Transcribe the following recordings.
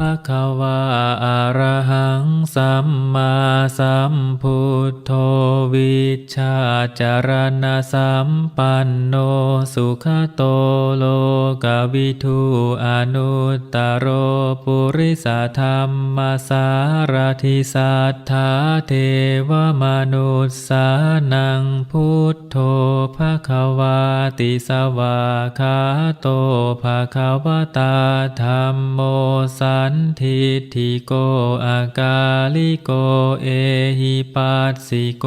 ภะคะวาอะระหังสัมมาสัมพุทโธวิชาจารณะสัมปันโนสุขโตโลกวิทูอนุตตโรปุริสธรรมสารทิสัทธาเทวมนุสสานังพุทโธภะคะวาติสวาคาโตภะคะวตาธรรมโมสันทิฏฐิโกอากาลิโกเอหิปัสสิโก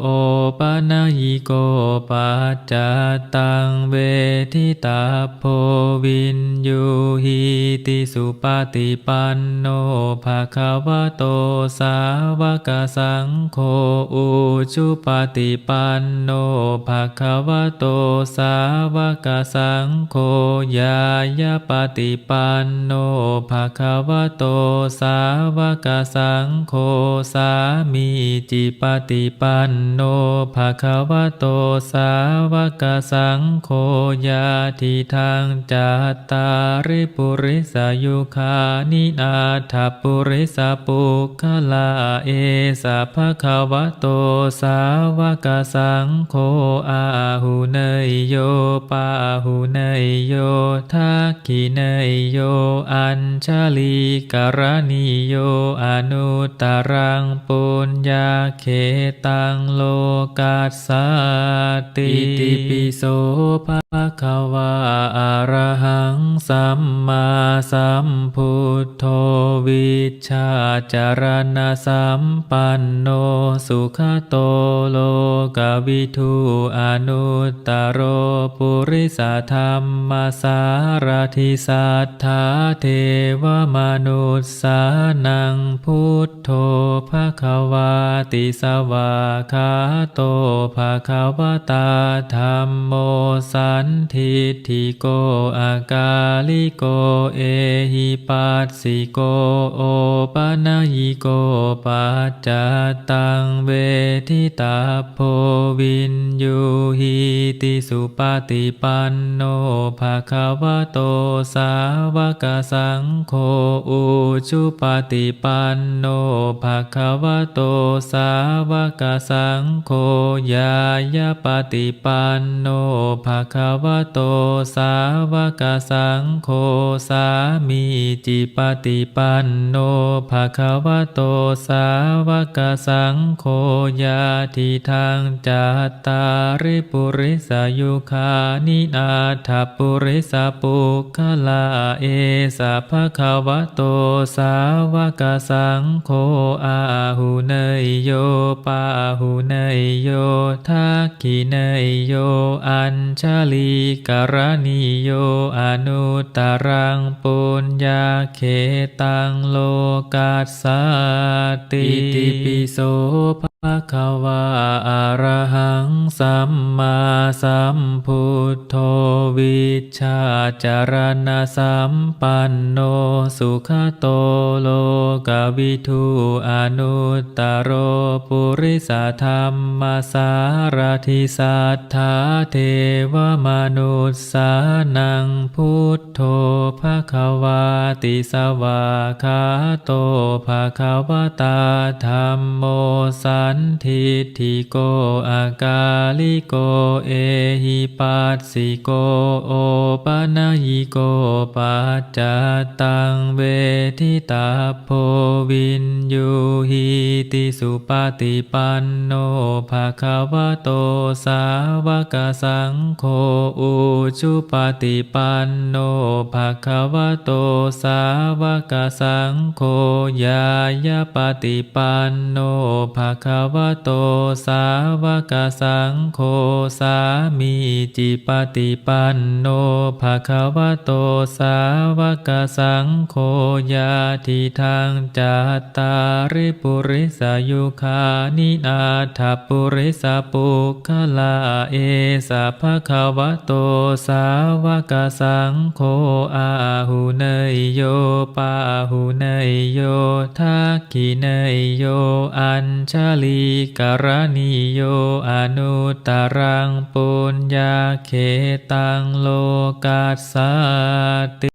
โอปะนะยิโกปัจจตังเวทิตาโพวินยูหิติสุปฏิปันโนภะคะวะโตสาวกสังโฆอุชุปฏิปันโนภะคะวะโตสาวกสังโฆยายาปฏิปันโนภะคะวะโตสาวกสังโฆสามีจิปฏิปันโนภะคะวะโตสาวกสังโฆยาทิทางจัตตาริปุริสายุคานินาถปุริสปุคลาเอสะภะคะวะโตสาวกสังโฆอาหุเนยโยปาหุเนยโยทักขิเนยโยอัญชลีกรณีโยอนุตรังปุญญาเขตังโลกัสสติติปิโสภะคะวาอะระหังสัมมาสัมพุทโธวิชาจารณะสัมปันโนสุขโตโลกวิทูอนุตตโรปุริสธรรมสารทิสัทธาเทวมนุสสานังพุทโธภะคะวาติสวาคาโตภะคะวตาธรรมโมสันทิฏฐิโกอากาลิโกเอหิปัสสิโกโอปะนะยิโกปัจจตังเวทิตาโพวินยูหิติสุปฏิปันโนภะคะวะโตสาวกสังโฆอุชุปฏิปันโนภะคะวะโตสาวกสังโฆยายาปฏิปันโนภะคะวะโตสาวกสังโฆสามีจิปฏิปันโนภะคะวะโตสาวกสังโฆยาทิทางจัตตาริปุริสายุคานินาถปุริสปุคลาเอสะภะคะวะโตสาวกสังโฆอาหุเนยโยปาหุเนยโยทักขิเนยโยอัญชลีกรณีโยอนุตรังปุญญาเขตังโลกัสสติติปิโสภะคะวาอะระหังสัมมาสัมพุทโธวิชาจารณะสัมปันโนสุขโตโลกวิทูอนุตตรโรปุริสธรรมสารทิสัทธาเทวมนุสสานังพุทโธภะคะวาติสวาคาโตภะคะวตาธรรมโมสันทิฏฐิโกอากาลิโกเอหิปัสสิโกโอปะนะยิโกปัจจตังเวทิตาโพวินยูหิติสุปฏิปันโนภะคะวะโตสาวกสังโฆอุชุปฏิปันโนภะคะวะโตสาวกสังโฆยายาปฏิปันโนภะคะวะโตสาวกสังโฆสามีจิปฏิปันโนภะคะวะโตสาวกสังโฆยาทิทางจัตตาริปุริสายุคานินาถปุริสปุคลาเอสะภะคะวะโตสาวกสังโฆอาหุเนยโยปาหุเนยโยทักขิเนยโย อัญชลีกรณีโยอนุตตรังปุญญาเขตังโลกัสสติ